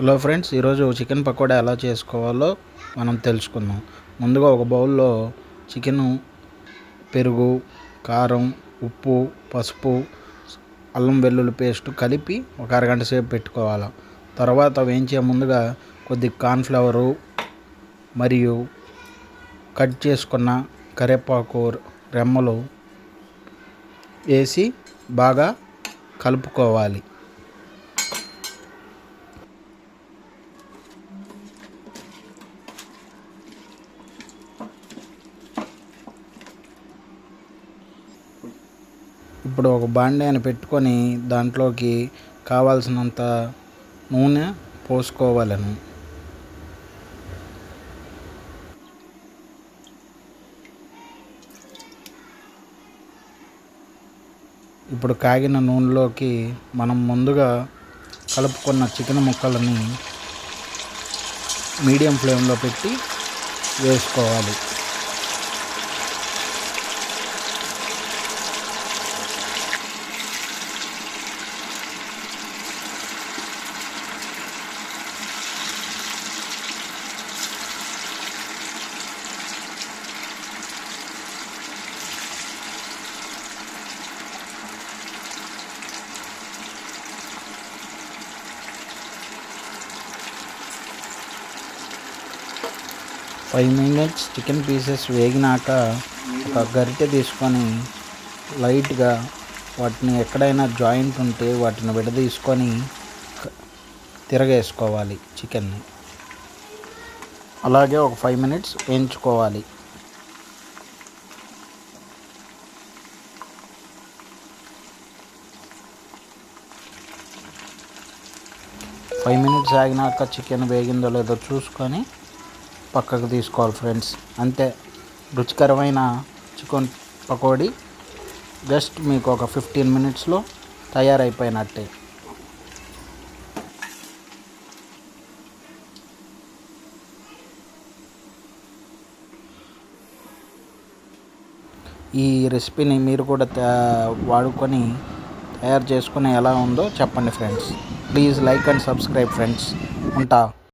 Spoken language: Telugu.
హలో ఫ్రెండ్స్ ఈరోజు చికెన్ పకోడా ఎలా చేసుకోవాలో మనం తెలుసుకుందాం. ముందుగా ఒక బౌల్లో చికెను పెరుగు కారం ఉప్పు పసుపు అల్లం వెల్లుల్లి పేస్ట్ కలిపి ఒక అరగంట సేపు పెట్టుకోవాలి. తర్వాత వేయించే ముందుగా కొద్ది కార్న్ఫ్లవరు మరియు కట్ చేసుకున్న కరివేపాకు రెమ్మలు వేసి బాగా కలుపుకోవాలి. ఇప్పుడు ఒక బాండీని పెట్టుకొని దాంట్లోకి కావాల్సినంత నూనె పోసుకోవాలను. ఇప్పుడు కాగిన నూనెలోకి మనం ముందుగా కలుపుకున్న చికెన్ ముక్కలని మీడియం ఫ్లేమ్లో పెట్టి వేసుకోవాలి. ఫైవ్ మినిట్స్ చికెన్ పీసెస్ వేగినాక ఒక గరిటె తీసుకొని లైట్గా వాటిని ఎక్కడైనా జాయింట్ ఉంటే వాటిని విడదీసుకొని తిరగేసుకోవాలి చికెన్ని. అలాగే ఒక ఫైవ్ మినిట్స్ వేయించుకోవాలి. ఫైవ్ మినిట్స్ ఆగినాక చికెన్ వేగిందో లేదో చూసుకొని పక్కకు తీసుకోవాలి ఫ్రెండ్స్. అంతే. రుచికరమైన చికెన్ పకోడీ జస్ట్ మీకు ఒక ఫిఫ్టీన్ మినిట్స్లో తయారైపోయినట్టే. ఈ రెసిపీని మీరు కూడా వాడుకొని తయారు చేసుకుని ఎలా ఉందో చెప్పండి friends. Please like and subscribe friends. ఉంటా.